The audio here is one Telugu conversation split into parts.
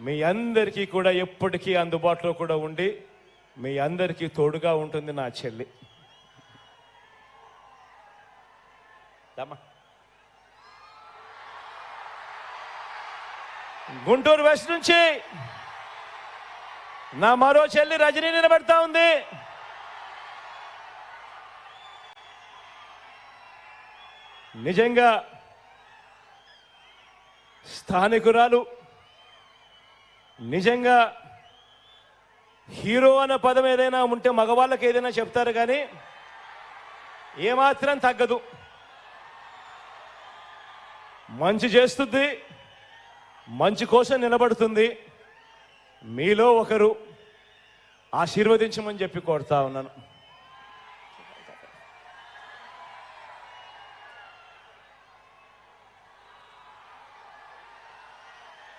మీ అందరికీ కూడా ఎప్పటికీ అందుబాటులో కూడా ఉండి మీ అందరికీ తోడుగా ఉంటుంది నా చెల్లి. గుంటూరు వెస్ట్ నుంచి నా మరో చెల్లి రజనీ నిలబెడతా ఉంది నిజంగా స్థానికురాలు నిజంగా హీరో అన్న పదం ఏదైనా ఉంటే మగవాళ్ళకి ఏదైనా చెప్తారు కానీ ఏమాత్రం తగ్గదు. మంచి చేస్తుంది మంచి కోసం నిలబడుతుంది. మీలో ఒకరు ఆశీర్వదించమని చెప్పి కోరుతా ఉన్నాను.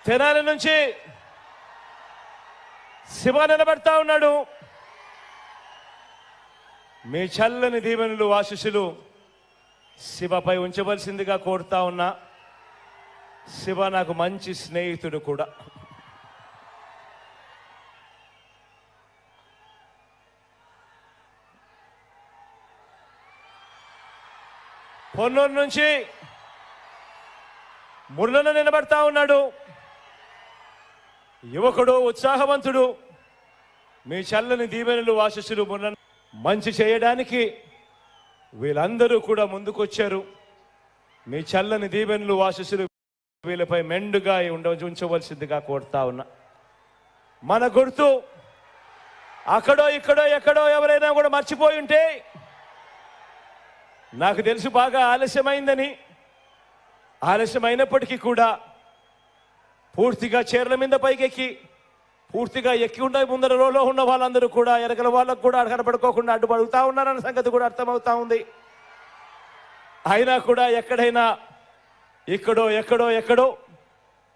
తెనాలి నుంచి శివ నిలబడతా ఉన్నాడు. మీ చల్లని దీవెనలు ఆశిస్సులు శివపై ఉంచవలసిందిగా కోరుతా ఉన్నా. శివ నాకు మంచి స్నేహితుడు కూడా. పొన్నూరు నుంచి మురళన నిలబడతా ఉన్నాడు. యువకుడు ఉత్సాహవంతుడు మీ చల్లని దీవెనలు ఆశస్సులు మొన్న మంచి చేయడానికి వీళ్ళందరూ కూడా ముందుకొచ్చారు. మీ చల్లని దీవెనలు ఆశస్సులు వీళ్ళపై మెండుగా ఉండ ఉంచవలసిందిగా కోరుతా ఉన్నా. మన గుర్తు అక్కడో ఇక్కడో ఎక్కడో ఎవరైనా కూడా మర్చిపోయి ఉంటే నాకు తెలుసు బాగా ఆలస్యమైందని. ఆలస్యమైనప్పటికీ కూడా పూర్తిగా చీరల మీద పైకెక్కి పూర్తిగా ఎక్కి ఉండే ముందర రోలో ఉన్న వాళ్ళందరూ కూడా ఎరగల వాళ్ళకు కూడా కనపడుకోకుండా అడ్డుపడుతూ ఉన్నారన్న సంగతి కూడా అర్థమవుతా ఉంది. అయినా కూడా ఎక్కడైనా ఇక్కడో ఎక్కడో ఎక్కడో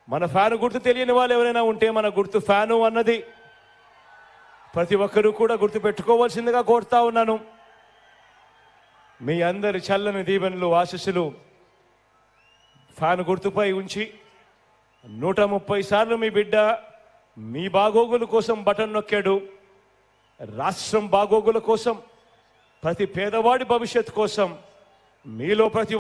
మన ఫ్యాన్ గుర్తు తెలియని వాళ్ళు ఎవరైనా ఉంటే మన గుర్తు ఫ్యాను అన్నది ప్రతి ఒక్కరూ కూడా గుర్తు పెట్టుకోవాల్సిందిగా కోరుతా ఉన్నాను. మీ అందరి చల్లని దీవెనలు ఆశస్సులు ఫ్యాన్ గుర్తుపై ఉంచి నూట ముప్పై సార్లు మీ బిడ్డ మీ బాగోగుల కోసం బటన్ నొక్కాడు. రాష్ట్రం బాగోగుల కోసం ప్రతి పేదవాడి భవిష్యత్ కోసం మీలో ప్రతి